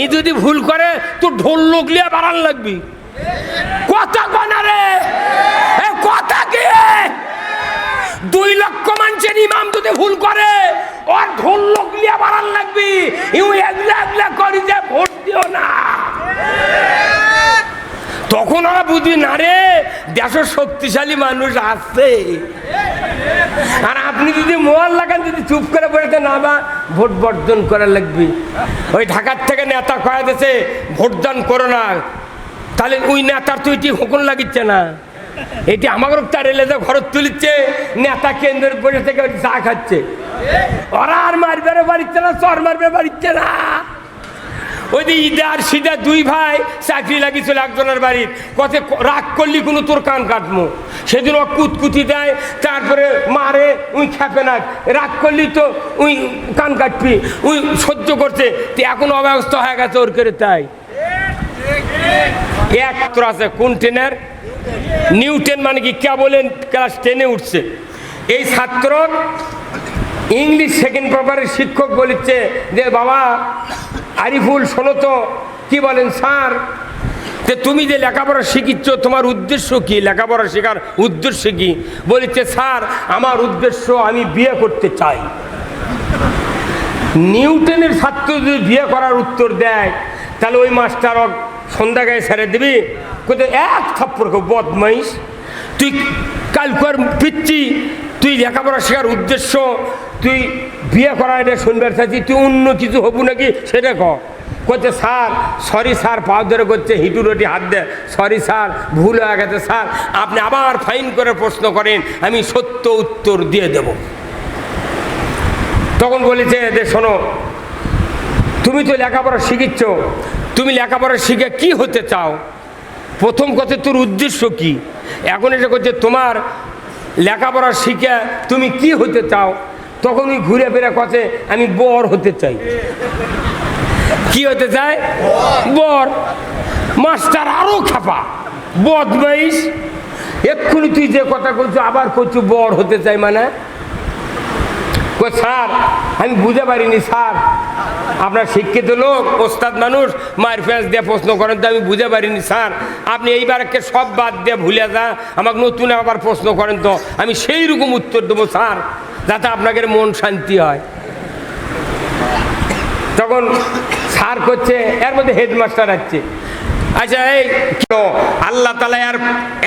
ই যদি ভুল করে তো ঢোল লোকলিয়া বাড়ান লাগবি। কথা কনা রে। কথা কি? দুই লক্ষ মানুষের ইমাম যদি ভুল করে, ওর ঢোল লোকলিয়া বাড়ান লাগবি। ইউ এগলা এগলা করি যে ভোট দিও না। তখন ওরা বুঝবি না রে দেশের শক্তিশালী মানুষ আছে। আর আপনি যদি মোয়াল লাগান, যদি চুপ করে বসে না বা ভোট বর্জন করা লাগবে। ওই ঢাকার থেকে নেতা কয়া দিয়েছে ভোটদান করো না। তাহলে ওই নেতার তো এটি হুকুন লাগিচ্ছে না। এটি আমাকে তার তো ঘর তুলিচ্ছে, নেতা কেন্দ্রের বসে থেকে চা খাচ্ছে। ওরা আর মারবে বাড়িচ্ছে না চর মারবে বাড়িচ্ছে না ওই যে ইদার, সিদা দুই ভাই চাকরি লাগিয়েছিল একজনের বাড়ির। কত রাগ করলি কোনো তোর কান কাটমো? সেদিন ও কুতকুতি দেয়, তারপরে মারে, উই খেপে না। রাগ করলি তো উই কান কাটবি, উই সহ্য করছে তো এখন অব্যবস্থা হয়ে গেছে ওর করে তাই। এক ছাত্র আছে, কোন ট্রেনের নিউটেন মানে কি? কে বলেন ক্লাস টেনে উঠছে। এই ছাত্র ইংলিশ সেকেন্ড পেপারের শিক্ষক বলেছে যে, বাবা আরিফুল শোনো তো কি বলেন স্যার? যে তুমি যে লেখাপড়া শিখিচ্ছ তোমার উদ্দেশ্য কি? লেখাপড়া শেখার উদ্দেশ্য কি? বলেছে স্যার আমার উদ্দেশ্য আমি বিয়ে করতে চাই। নিউটনের ছাত্র যদি বিয়ে করার উত্তর দেয় তাহলে ওই মাস্টার সন্ধ্যা গায়ে ছেড়ে দিবি? কোথায় এক থাপ্পড় খাব, বদমাইশ। তুই কালকর পিচ্ছি তুই লেখাপড়া শেখার উদ্দেশ্য, তুই বিয়ে করা এটা শুনবার চাইছি, তুই অন্য কিছু হবু নাকি সেটা ক। করছে স্যার সরি স্যার, পাও ধরে করছে হিটু রুটি হাত দে। সরি স্যার, ভুল হয়ে গেছে, স্যার, আপনি আবার ফাইন করে প্রশ্ন করেন, আমি সত্য উত্তর দিয়ে দেব। তখন বলেছে যে শোনো, তুমি তো লেখাপড়া শিখিচ্ছ তুমি লেখাপড়া শিখে কি হতে চাও? প্রথম কথা, তোর উদ্দেশ্য কি? এখন এসে করছে তোমার লেখাপড়া শিখে তুমি কি হতে চাও? তখনই ঘুরে ফিরে কথে আমি বর হতে চাই। কি হতে চাই? বর। মাস্টার আরও খাপা। বদমাইশ। এক্ষুনি তুই যে কথা করছ আবার করছ বর হতে চাই মানে? কই, স্যার, আমি বুঝতে পারিনি, স্যার। আপনার শিক্ষিত লোক, ওস্তাদ মানুষ, মায়ের ফেঁস দিয়ে প্রশ্ন করেন তো আমি বুঝতে পারিনি, স্যার। আপনি এইবারকে সব বাদ দিয়ে ভুলে যা আমাকে নতুন আবার প্রশ্ন করেন তো। আমি সেই রকম উত্তর দেবো, স্যার, যাতে আপনাদের মন শান্তি হয়। তখন স্যার করছে, এর মধ্যে হেডমাস্টার আছে আচ্ছা এই আল্লাহ তালা এর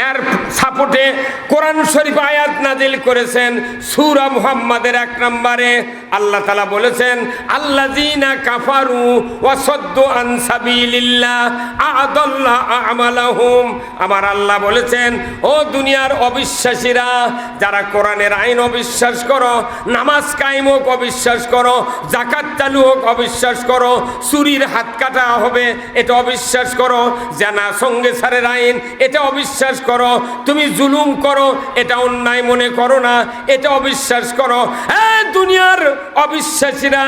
এর সাপোর্টে কোরআন শরীফ আয়াত নাজিল করেছেন, সুরা মুহাম্মাদের এক নম্বরে। আল্লাহ তালা বলেছেন আল্লাহ জিনা কাফারু ওয়াসদ্দু আন সাবিলিল্লাহ আদাল্লাহ আমালাহুম। আমার আল্লাহ বলেছেন, ও দুনিয়ার অবিশ্বাসীরা, যারা কোরআনের আইন অবিশ্বাস করো, নামাজ কায়েম হোক অবিশ্বাস করো জাকাত চালু হোক অবিশ্বাস করো, চুরির হাত কাটা হবে, এটা অবিশ্বাস করো। জানা সঙ্গে সারের আইন, এটা অবিশ্বাস করো। তুমি জুলুম করো, এটা অন্যায় মনে করো না, এটা অবিশ্বাস করো। হ্যাঁ দুনিয়ার অবিশ্বাসীরা,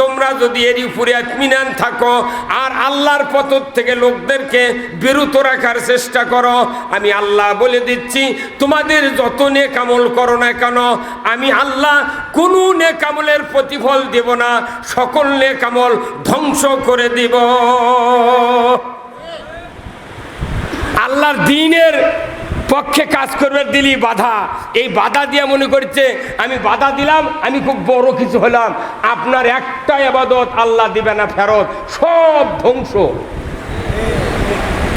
তোমরা যদি এর উপরে আত্মিনান থাকো, আর আল্লাহর পথ থেকে লোকদেরকে বিরত রাখার চেষ্টা করো, আমি আল্লাহ বলে দিচ্ছি, তোমাদের যত নেকামল করো না কেন, আমি আল্লাহ কোনো নেকামলের প্রতিফল দেব না, সকল নেকামল ধ্বংস করে দিব। আল্লাহর দিনের পক্ষে কাজ করবে, দিলি বাধা। এই বাধা দিয়ে মনে করছে, আমি বাধা দিলাম, আমি খুব বড় কিছু হলাম। আপনার একটা আবাদত, আল্লাহ দিবে না ফেরত। সব ধ্বংস।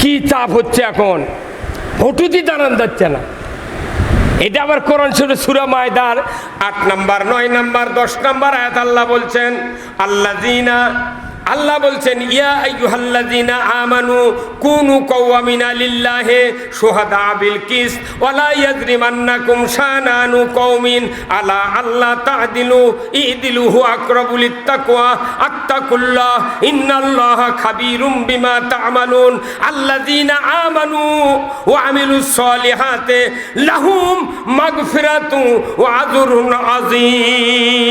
কি চাপ হচ্ছে এখন? ভটুতি জানান যাচ্ছে না। এটা আবার কোরআন শুরু সুরা মায়দার আট নাম্বার, নয় নাম্বার, দশ নাম্বার আয়াত আল্লাহ বলছেন আল্লাহ জিনা আল্লাহ বলছেন, ইয়া আইয়ুহাল্লাযিনা আমানু কুনু কওয়ামিনা লিল্লাহি শুহাদা বিল কিস ওয়ালা ইয়াজরিমান্নাকুম শানানু কওমিন, আলা আল্লাহ তা'দিলু ইদিলু হু আকরাবু লিত্তাকওয়া আত্তাকুল্লাহ, ইন্নাল্লাহা খাবীরুম বিমা তা'মালুন, আল্লাযিনা আমানু ওয়া আমিলুস সলিহাতি লাহুম মাগফিরাতু ওয়া আজরুন আযীম।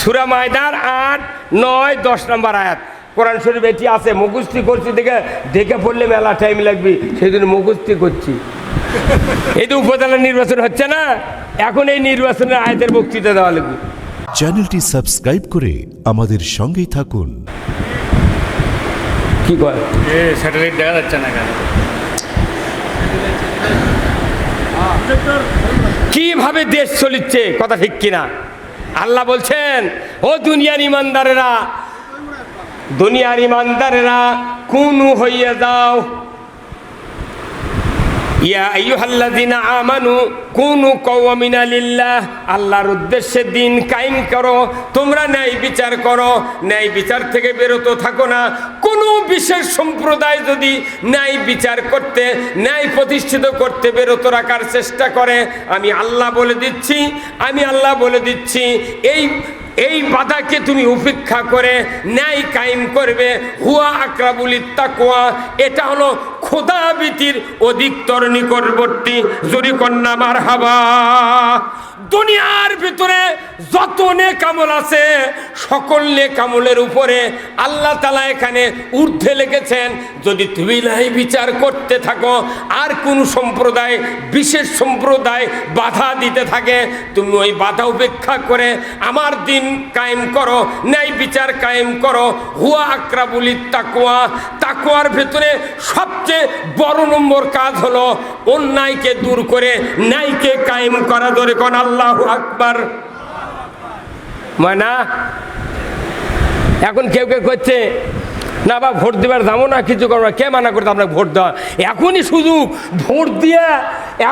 সুরা মায়দার আট নয় দশ নম্বর আয়াত। কোরআন শরীফ এটি আছে মুখস্থি করছি দেখে দেখে পড়লে মেলা টাইম লাগবে। সেই জন্য মুখস্থি করছি। এই তো উপজেলা নির্বাচন হচ্ছে না? এখন এই নির্বাচনের আয়াতের বক্তৃতা দেওয়া লাগবে। চ্যানেলটি সাবস্ক্রাইব করে আমাদের সঙ্গেই থাকুন। কি কয়? এ স্যাটেলাইট দেখা যাচ্ছে না কেন? কীভাবে দেশ চলিচ্ছে? কথা ঠিক কিনা? আল্লাহ বলছেন ও দুনিয়ার ইমানদারেরা দুনিয়ার ইমানদারেরা কুনু হইয়া যাও ইয়া আইয়ুহাল্লাযিনা আমানু কুনু কওয়ামিনা লিল্লাহ, আল্লাহর উদ্দেশ্যে দিন কায়েম করো, তোমরা ন্যায় বিচার করো, ন্যায় বিচার থেকে বেরোতে থাকো না। কোনো বিশেষ সম্প্রদায় যদি ন্যায় বিচার করতে, ন্যায় প্রতিষ্ঠিত করতে বেরোতে রাখার চেষ্টা করে, আমি আল্লাহ বলে দিচ্ছি, আমি আল্লাহ বলে দিচ্ছি, এই এই বাধাকে তুমি উপেক্ষা করে ন্যায় কায়েম করবে। হুয়া আকরাবুল তাকোয়া এটা হলো খোদাবিতির অধিকতর নিকটবর্তী। জরিকন্যা মার হাবা দুনিয়ার ভিতরে যত নেকামল আছে, সকল নেকামলের উপরে আল্লাহ তালা এখানে ঊর্ধ্বে লেগেছেন। যদি তুমি নাই বিচার করতে থাকো, আর কোন সম্প্রদায়, বিশেষ সম্প্রদায় বাধা দিতে থাকে, তুমি ওই বাধা উপেক্ষা করে আমার দিন কায়েম করো, ন্যায় বিচার কায়েম করো। হুয়া আকরাবুলি তাকুয়া তাকুয়ার ভেতরে সবচেয়ে বড় নম্বর কাজ হলো অন্যায়কে দূর করে ন্যায়কে কায়েম করা। ধরে কোন আল্লাহ আকবার। ময়না, এখন কেউ কেউ করছে না বা ভোট দেবার যাব না, কিছু করব কে মানা করতে আপনাকে ভোট দেওয়া? এখনই শুধু ভোট দিয়ে,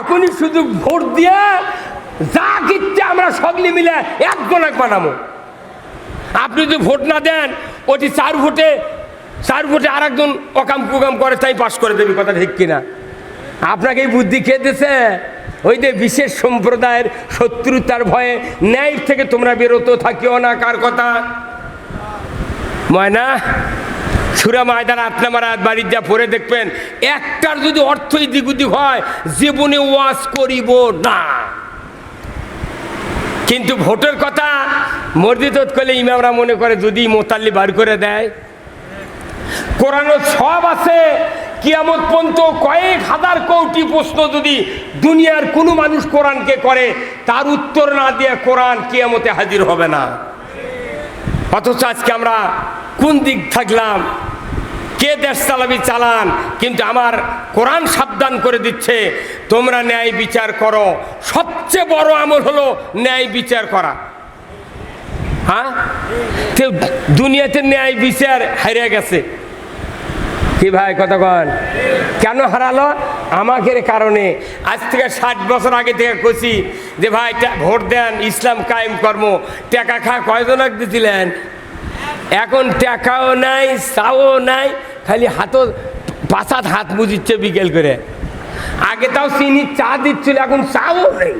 এখনই শুধু ভোট দিয়ে যা কিচ্ছে আমরা সকলে মিলে এক বানাবো। আপনি যদি ভোট না দেন, ওটি চার ভোটে চার ভোটে আর একজন অকাম কুকাম করে তাই পাশ করে দেবে কথা ঠিক কিনা? আপনাকে এই বুদ্ধি খেয়ে দিছে? ওই যে বিশেষ সম্প্রদায়ের শত্রুতার ভয়ে ন্যায় থেকে তোমরা বেরোতে থাকিও না, কার কথা? ময়না, সুরা মায়দান আট বাড়ির যা পড়ে দেখবেন, একটার যদি অর্থ এদিক ওদিক হয়, জীবনে ওয়াজ করিব না। কিন্তু ভোটের কথা মসজিদ করলে ইমামরা মনে করে যদি মোতাল্লি বার করে দেয় কোরআনও সব আছে কিয়ামত পর্যন্ত কয়েক হাজার কোটি প্রশ্ন যদি দুনিয়ার কোনো মানুষ কোরআনকে করে, তার উত্তর না দিয়ে কোরআন কিয়ামতে হাজির হবে না। অথচ আজকে আমরা কোন দিক থাকলাম, কে দেশ চালাবি চালান, কিন্তু আমার কোরআন সাবধান করে দিচ্ছে, তোমরা ন্যায় বিচার করো। সবচেয়ে বড় আমল হলো ন্যায় বিচার করা। হ্যাঁ? দুনিয়াতে ন্যায় বিচার হারিয়ে গেছে। কি ভাই কথা কন? হারালো? আমাদের কারণে। আজ থেকে ষাট বছর আগে থেকে কছি যে ভাই ভোট দেন, ইসলাম কায়েম কর্ম। টাকা খা কয়জন দিছিলেন? এখন টাকাও নাই, চাও নাই, খালি হাতও পাঁচাত হাত বুঝিচ্ছে বিকেল করে। আগে তাও চিনি, চা দিচ্ছিল, এখন চাও নেই।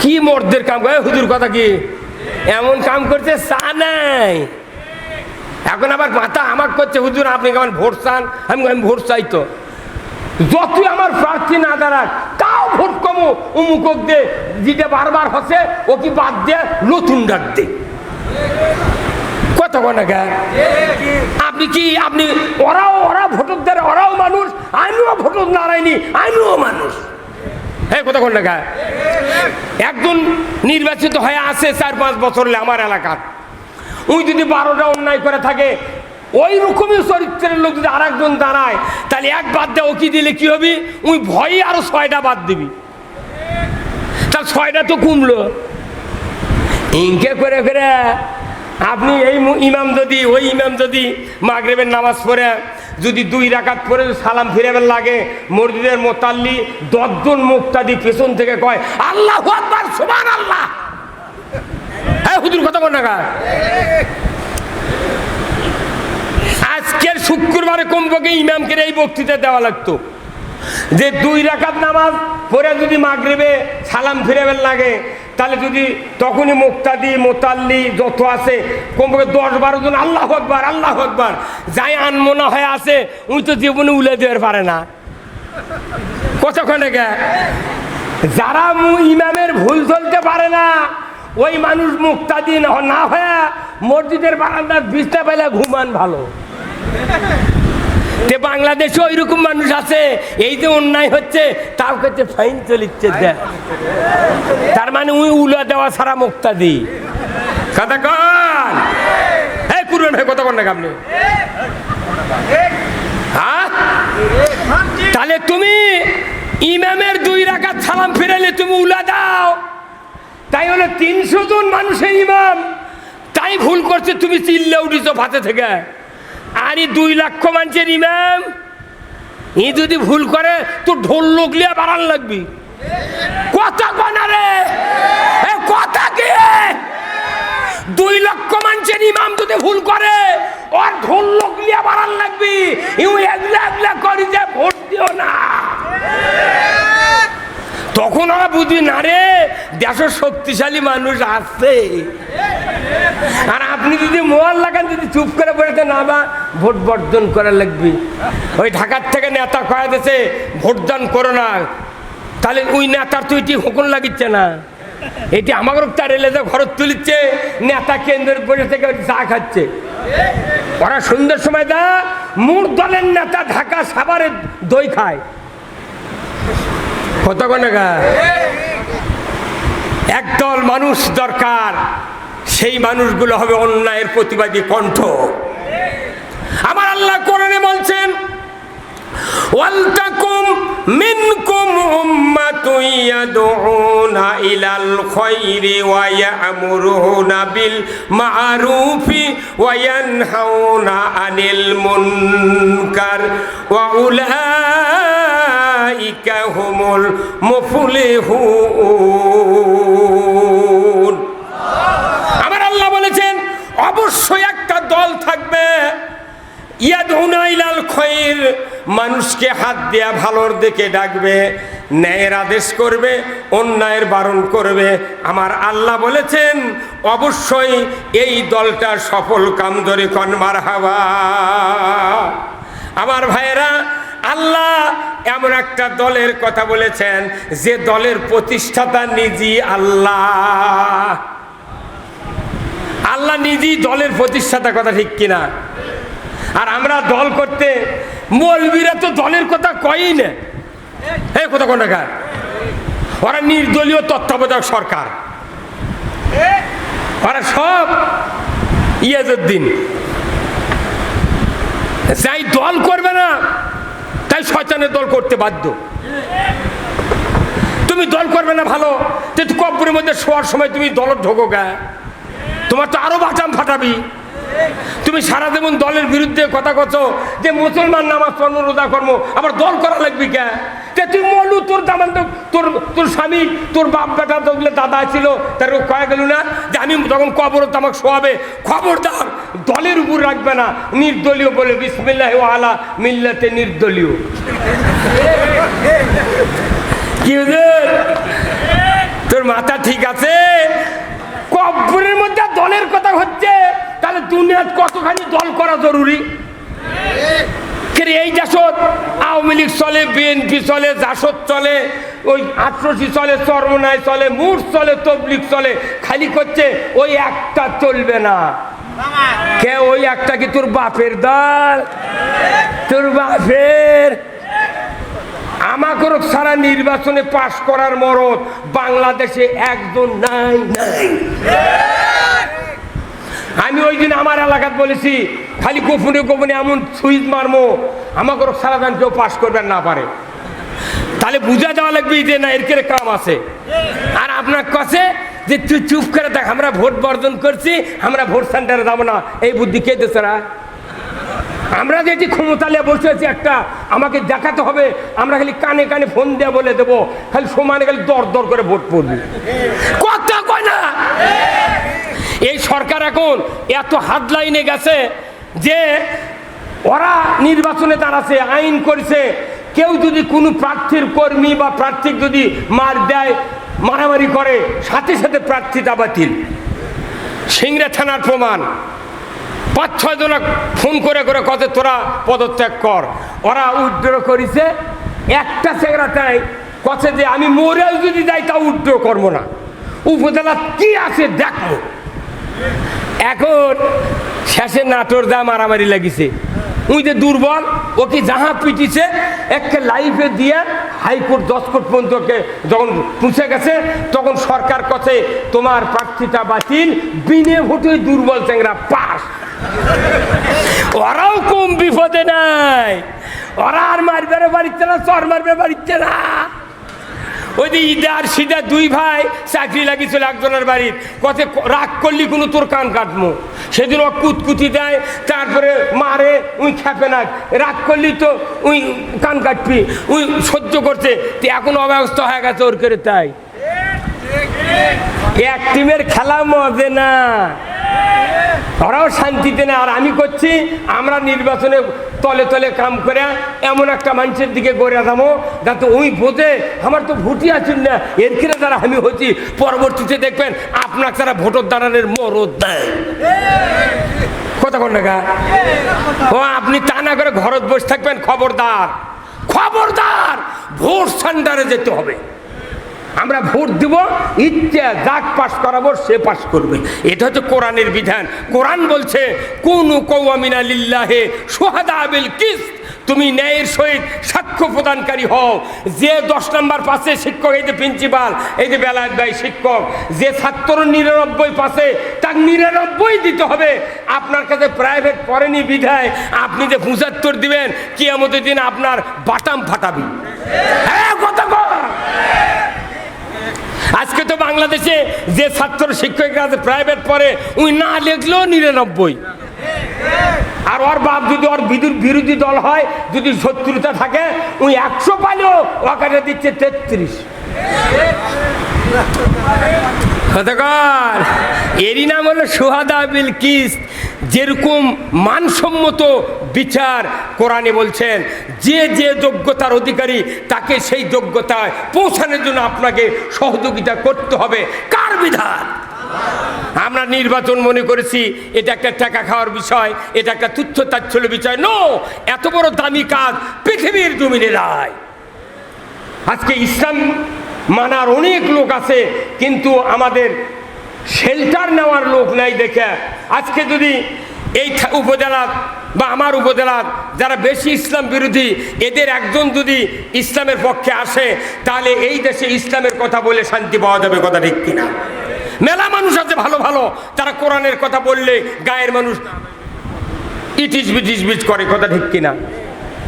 কি মর্দের কাম করে? হুজুর কথা কি? এমন কাম করছে, চা নাই। এখন আবার মাথা আমাক করছে, হুজুর, আপনি কেমন ভোট চান? আমি আমি ভোট চাই তো। যতই আমার প্রার্থী না দাঁড়াক, তাও ভোট কমো। উমুকক দে, যেটা বারবার হচ্ছে ও কি বাদ দিয়ে নতুন ডাক দে। আপনি কি, আপনি, ওরাও, ওরা ওরাও মানুষ মানুষ। হ্যাঁ একজন নির্বাচিত হয়ে আছে চার পাঁচ বছর আমার এলাকার। উই যদি বারোটা অন্যায় করে থাকে, ওই রকমই চরিত্রের লোক যদি আর একজন দাঁড়ায়, তাহলে এক বাদ ও কি দিলে কি হবে? উই ভয়ে আরও ছয়টা বাদ দিবি। তার ছয়টা তো কমলো। ইনকে করে করে আপনি এই ইমাম যদি, ওই ইমাম যদি মাগরেবের নামাজ পড়ে, যদি দুই রাকাত পরে সালাম ফিরেবেন লাগে, মসজিদের মোতাল্লি দশজন মুক্তাদি পেছন থেকে কয়, আল্লাহ আল্লাহ হুজুর কথা বল না আজকের শুক্রবারে কমপক্ষে ইমামকে এই বক্তৃতা দেওয়া লাগতো। যে দুই রাকাত নামাজ পরে যদি মাগরিবে সালাম ফিরেবেন লাগে, তাহলে যদি তখনই মুক্তাদি, মোতাল্লি যত আছে কমপক্ষে দশ বারো জন, আল্লাহ আকবার আল্লাহ আকবার, যাই আনমনা হয়ে আছে, উনি তো জীবনে উলে দেওয়ার পারে না। কতক্ষণে যারা ইমামের ভুল চলতে পারে না ওই মানুষ মুক্তাদি না- হয়ে মসজিদের বারান্দার বিছনা পেলে ঘুমান ভালো। তে বাংলাদেশে ওই রকম মানুষ আছে, এই যে অন্যায় হচ্ছে তাও কাছে ফাইন চলিচ্ছে তার মানে উই উলা দেওয়া ছাড়া মুক্তা দি কথা কন। এই কুরবান ভাই কথা কন না আপনি হ্যাঁ? তাহলে তুমি ইমামের দুই রাকাত সালাম ফিরালে তুমি উলা দাও। তাই হলে তিনশো জন মানুষের ইমাম। তাই ভুল করছে, তুমি চিল্লে উঠিছ ভাতে থেকে। আর দুই লক্ষ মানুষের ইমাম। ই যদি ভুল করে তো ঢোল লোকলিয়া বাড়ান লাগবি। কথা কনা রে। এ কথা কি দুই লক্ষ মানুষের ইমাম যদি ভুল করে, ওর ঢোল লোকলিয়া বাড়ান লাগবি। ইউ এগলা এগলা করি যে ভোট দিও না। তখন ওরা বুঝবি না রে দেশের শক্তিশালী মানুষ আসছে আর আপনি যদি মোয়াল লাগান, যদি চুপ করে বলেছে না বা ভোট বর্জন করা লাগবে। ওই ঢাকার থেকে নেতা কয়া দিয়েছে ভোটদান করো না। তাহলে ওই নেতার তো এটি হুকুন লাগিচ্ছে না। এটি আমাকে তার এলে যে ঘর তুলিচ্ছে, নেতা কেন্দ্রের বসে থেকে চা খাচ্ছে। ওরা সন্ধ্যের সময় দা, মূর দলের নেতা ঢাকা সাভারে দই খায়। কত একদল মানুষ দরকার, সেই মানুষগুলো হবে অন্যায়ের প্রতিবাদী কণ্ঠ। আমার আল্লাহ কোরআনে বলছেন ওয়ালতাকুম মিনকুম ইলাল মা'রুফি আনিল মুনকার ওয়া হুমুল মুফলিহুন আমার আল্লাহ বলেছেন, অবশ্যই একটা দল থাকবে মানুষকে হাত দেয়া ভালোর দিকে ডাকবে, ন্যায়ের আদেশ করবে, অন্যায়ের বারণ করবে। আমার আল্লাহ বলেছেন, অবশ্যই এই দলটা সফল কাম ধরে কনমার হাওয়া আমার ভাইয়েরা আল্লাহ এমন একটা দলের কথা বলেছেন, যে দলের প্রতিষ্ঠাতা নিজই আল্লাহ। আল্লাহ নিজেই দলের প্রতিষ্ঠাতা কথা ঠিক কিনা? আর আমরা দল করতে মৌলবীরা তো দলের কথা কয়ই না। এই কথা কোন টাকা ওরা নির্দলীয় তত্ত্বাবধায়ক সরকার। ওরা সব ইয়াজুদ্দিন। যাই দল করবে না তাই শয়তানের দল করতে বাধ্য। তুমি দল করবে না ভালো তো কব্বরের মধ্যে শোয়ার সময় তুমি দল ঢোকো গা। তোমার তো আরও বাটাম ফাটাবি। তুমি সারা দেবন দলের বিরুদ্ধে কথা করছ যে মুসলমান নামাজ কর্ম রোজা কর্ম আবার দল করা লাগবে কে? তুই মলু তোর দামান তোর তোর স্বামী, তোর বাপ বেটা তো দাদা ছিল, তার কয়ে গেল না। যে আমি তখন কবর আমাকে শোয়াবে, খবরদার, দলের উপর রাখবে না, নির্দলীয় বলে বিসমিল্লাহ আলা মিল্লাতে নির্দলীয়। তোর মাথা ঠিক আছে? কব্বরের মধ্যে দলের কথা হচ্ছে, তাহলে দুনিয়ার কতখানি দল করা জরুরি? কে এই জাসদ, আওয়ামী লীগ চলে, বিএনপি চলে, জাসদ চলে, ওই আটরশি চলে চরমনায় চলে মুর চলে তবলিক চলে, খালি করছে ওই একটা চলবে না। কে ওই একটা কি তোর বাপের দল? তোর বাপের? আমাকে সারা নির্বাচনে পাশ করার মরদ, বাংলাদেশে একজন নাই নাই। আমি ওই দিন আমার এলাকাত বলেছি, খালি গোপনে গোপনে এমন সুইচ মারমো, আমাকে সারা দান কেউ পাশ করবেন না পারে। তাহলে বুঝা যাওয়া লাগবে যে না, এর কাম আছে। আর আপনার কাছে যে তুই চুপ করে দেখ, আমরা ভোট বর্জন করছি, আমরা ভোট সেন্টারে যাব না। এই বুদ্ধি কে দেশেরা আমরা যেটি ক্ষমতা নিয়ে বসে আছি একটা, আমাকে দেখাতে হবে, আমরা খালি কানে কানে ফোন দিয়ে বলে দেবো, খালি সমানে খালি দর দর করে ভোট পড়বি। সরকার এখন এত হাত লাইনে গেছে যে ওরা নির্বাচনে দাঁড়াচ্ছে, আইন করেছে। কেউ যদি কোনো প্রার্থীর কর্মী বা প্রার্থী যদি মার দেয়, মারামারি করে, সাথে সাথে প্রার্থীটা বাতিল। সিংড়া থানার প্রমাণ। পাঁচ, ছয় জন ফোন করে করে কত তোরা পদত্যাগ কর। ওরা উইথড্র করেছে। একটা চেংরা তাই কছে যে আমি মরেও যদি যাই তা উইথড্র করব না। উপজেলা কি আছে দেখো এখন শেষে নাটোর দা মারামারি লাগিছে। উই যে দুর্বল, ও কি যাহা পিটিছে, একে লাইফে দিয়ে হাইকোর্ট, দশ কোর্ট পর্যন্তকে যখন পুষে গেছে, তখন সরকার কাছে, তোমার প্রার্থীটা বাতিল, বিনে ভোটে দুর্বল চ্যাংরা পাস। ওরাও কম বিপদে নাই। ওরা আর মারবে বাড়িতে না, চর মারবে বাড়িতে না। ওই যে ইদার সিদা দুই ভাই চাকরি লাগিয়েছিল একজনের বাড়ির। কত রাগ করলি কোনো তোর কান কাটমো? সেদিন ও কুতকুতি দেয়, তারপরে মারে, উই খেপে না। রাগ করলি তো উই কান কাটবি, উই সহ্য করছে তো এখন অব্যবস্থা হয়ে গেছে ওর করে তাই। এক টিমের খেলা মজে না। ওরাও শান্তিতে না। আর আমি করছি, আমরা নির্বাচনে তলে তলে কাম করে এমন একটা মানুষের দিকে গড়ে যাব যাতে ওই বোঝে আমার তো ভোটই আছেন না। এর ক্ষেত্রে যারা আমি হচ্ছি পরবর্তীতে দেখবেন আপনার তারা ভোটর দাঁড়ানোর মরদ দেয়। কথা কোন টাকা ও আপনি তা না করে ঘরত বসে থাকবেন খবরদার। খবরদার! ভোট সেন্টারে যেতে হবে। আমরা ভোট দিব, ইচ্ছে যাক পাস করাবো, সে পাস করবে। এটা হচ্ছে কোরআনের বিধান। কোরআন বলছে, কোন কৌমিনা লিল্লাহে সোহাদা আবিল কিস তুমি ন্যায়ের সহিত সাক্ষ্য প্রদানকারী হও। যে দশ নম্বর পাশে শিক্ষক, এই যে প্রিন্সিপাল, এই যে বেলায়েত ভাই শিক্ষক, যে ছাত্র নিরানব্বই পাশে, তার নিরানব্বই দিতে হবে। আপনার কাছে প্রাইভেট পড়েনি বিধায়, আপনি যে পঁচাত্তর দিবেন, কিয়ামতের দিন আপনার বাটাম ফাটাবি। হ্যাঁ কথা আজকে তো বাংলাদেশে যে ছাত্র শিক্ষকরা আছে প্রাইভেট পড়ে, উনি না লিখলেও নিরানব্বই। আর ওর বাপ যদি ওর বিদুর বিরোধী দল হয়, যদি শত্রুতা থাকে উই একশো পাইলেও ওখানে দিচ্ছে তেত্রিশ। এরই নাম হলো সুহাদা বিল কিস যেরকম মানসম্মত বিচার কোরআনে বলছেন, যে যে যোগ্যতার অধিকারী তাকে সেই যোগ্যতায় পৌঁছানোর জন্য আপনাকে সহযোগিতা করতে হবে। কার বিধান? আমরা নির্বাচন মনে করেছি, এটা একটা টাকা খাওয়ার বিষয়, এটা একটা তুচ্ছ তাচ্ছল্য বিষয়। নো, এত বড় দামি কাজ পৃথিবীর জমিনে রায় আজকে ইসলাম মানার অনেক লোক আছে, কিন্তু আমাদের শেল্টার নেওয়ার লোক নাই দেখে। আজকে যদি এই উপজেলার বা আমার উপজেলার যারা বেশি ইসলাম বিরোধী, এদের একজন যদি ইসলামের পক্ষে আসে, তাহলে এই দেশে ইসলামের কথা বলে শান্তি পাওয়া যাবে কথা ঠিক কিনা? মেলা মানুষ আছে ভালো ভালো। তারা কোরআনের কথা বললে গায়ের মানুষ ইটিস বিটিস বিচ করে, কথা ঠিক কিনা?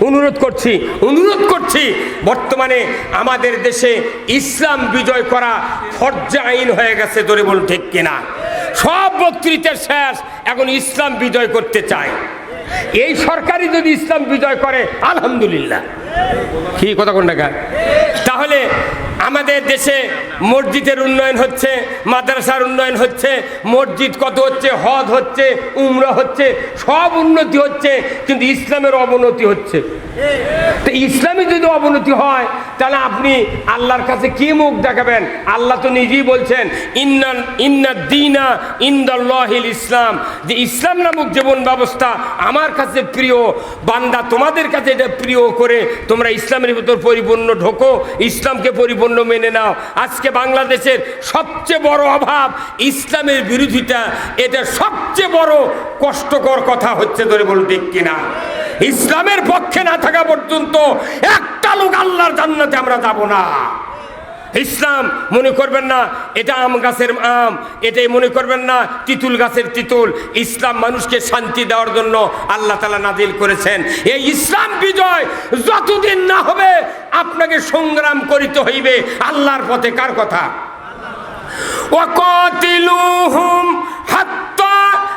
অনুরোধ করছি অনুরোধ করছি, বর্তমানে আমাদের দেশে ইসলাম বিজয় করা ফর্জা আইন হয়ে গেছে ধরে বলুন ঠিক কিনা? সব বক্তৃতার শেষ এখন ইসলাম বিজয় করতে চায়। এই সরকারই যদি ইসলাম বিজয় করে, আলহামদুলিল্লাহ। কি কথা কোন টাকা তাহলে আমাদের দেশে মসজিদের উন্নয়ন হচ্ছে, মাদ্রাসার উন্নয়ন হচ্ছে, মসজিদ কত হচ্ছে হদ হচ্ছে, উমরা হচ্ছে, সব উন্নতি হচ্ছে, কিন্তু ইসলামের অবনতি হচ্ছে। তো ইসলামে যদি অবনতি হয়, তাহলে আপনি আল্লাহর কাছে কি মুখ দেখাবেন? আল্লাহ তো নিজেই বলছেন, ইন্না ইন্না দিনা ইন্দাল্লাহিল ইসলাম। যে ইসলাম নামক জীবন ব্যবস্থা আমার কাছে প্রিয়, বান্দা তোমাদের কাছে এটা প্রিয় করে তোমরা ইসলামের ভিতর পরিপূর্ণ ঢোকো, ইসলামকে পরিপূর্ণ মেনে নাও। আজকে বাংলাদেশের সবচেয়ে বড় অভাব ইসলামের বিরোধিতা। এটা সবচেয়ে বড় কষ্টকর কথা হচ্ছে ধরে বলুন ঠিক কিনা। ইসলামের পক্ষে না থাকা পর্যন্ত একটা লোক আল্লাহর জান্নাতে আমরা যাব না। ইসলাম মনে করবেন না এটা আম গাছের আম এটাই মনে করবেন না তিতুল গাছের তিতুল ইসলাম মানুষকে শান্তি দেওয়ার জন্য আল্লাহ তালা নাজিল করেছেন এই ইসলাম বিজয় যতদিন না হবে আপনাকে সংগ্রাম করিতে হইবে আল্লাহর পথে কার কথা وقاتلوهم حتى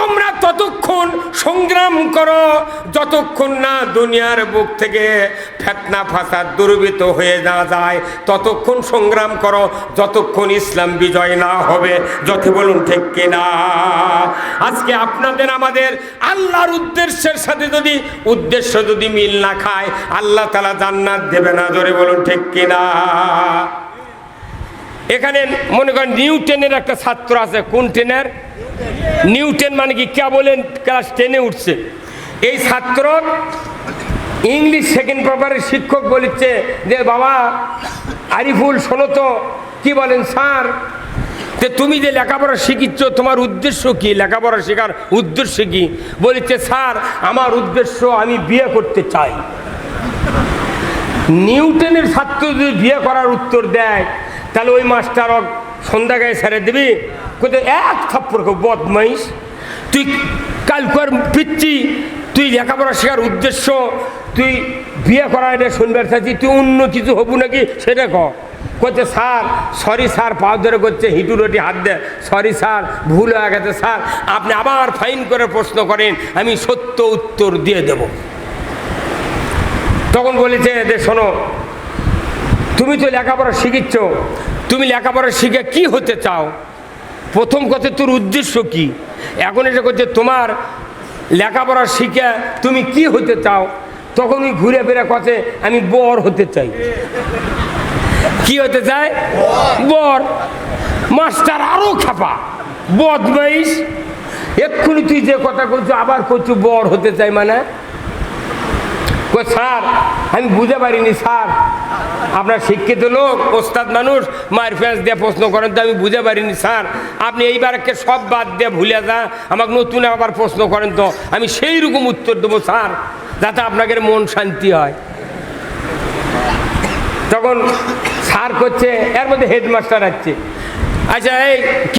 তোমরা ততক্ষণ সংগ্রাম করো, যতক্ষণ না দুনিয়ার বুক থেকে ফেতনা, ফাসাদ দুর্বৃত হয়ে না যায়, ততক্ষণ সংগ্রাম করো, যতক্ষণ ইসলাম বিজয় না হবে, যত বলুন ঠিক কিনা। আজকে আপনাদের, আমাদের আল্লাহর উদ্দেশ্যের সাথে যদি, উদ্দেশ্য যদি মিল না খায়, আল্লাহ তালা জান্নাত দেবে না ধরে বলুন ঠিক কিনা। এখানে মনে করেন নিউ নিউটেনের একটা ছাত্র আছে কোন টেনের নিউটেন মানে কি? কে বলেন ক্লাস টেনে উঠছে। এই ছাত্র ইংলিশ সেকেন্ড পেপারের শিক্ষক বলেছে যে, বাবা, আরিফুল, শোনো তো, কি বলেন স্যার? যে তুমি যে লেখাপড়া শিখিচ্ছ, তোমার উদ্দেশ্য কি? লেখাপড়া শেখার উদ্দেশ্য কি? বলেছে, স্যার, আমার উদ্দেশ্য আমি বিয়ে করতে চাই। নিউটনের ছাত্র যদি বিয়ে করার উত্তর দেয়, তাহলে ওই মাস্টার সন্ধ্যা গায়ে ছেড়ে দিবি? এক থাপ্পড় বদমাইশ। তুই কালকার পিচ্ছি, তুই লেখাপড়া শেখার উদ্দেশ্য, তুই বিয়ে করা এটা শুনবার চাচ্ছি তুই অন্য কিছু হবু নাকি সেটা ক। করছে স্যার সরি স্যার, পাও ধরে করছে, হিটু রুটি হাত দে। সরি স্যার, ভুল হয়ে গেছে, স্যার। আপনি আবার ফাইন করে প্রশ্ন করেন, আমি সত্য উত্তর দিয়ে দেবো। তখন বলেছে যে, শোনো, তুমি তো লেখাপড়া শিখিচ্ছ, তুমি লেখাপড়া শিখে কি হতে চাও? প্রথম কথা, তোর উদ্দেশ্য কি? এখন এটা করছে তোমার লেখাপড়া শিখে তুমি কি হতে চাও? তখন ওই ঘুরে ফিরে কথে আমি বর হতে চাই। কি হতে চায়? বর। মাস্টার আরও খাপা। বদমাইশ। এক্ষুনি তুই যে কথা করছ আবার করছ বর হতে চাই মানে? স্যার, আমি বুঝতে পারিনি, স্যার। আপনার শিক্ষিত লোক, ওস্তাদ মানুষ, মায়ের ফেঁস দিয়ে প্রশ্ন করেন তো, আমি বুঝতে পারিনি, স্যার। আপনি এইবারকে সব বাদ দিয়ে ভুলে যা আমাকে নতুন আবার প্রশ্ন করেন তো, আমি সেই রকম উত্তর দেবো, স্যার, যাতে আপনাদের মন শান্তি হয়। তখন স্যার করছে, এর মধ্যে হেডমাস্টার আসছে। আচ্ছা এই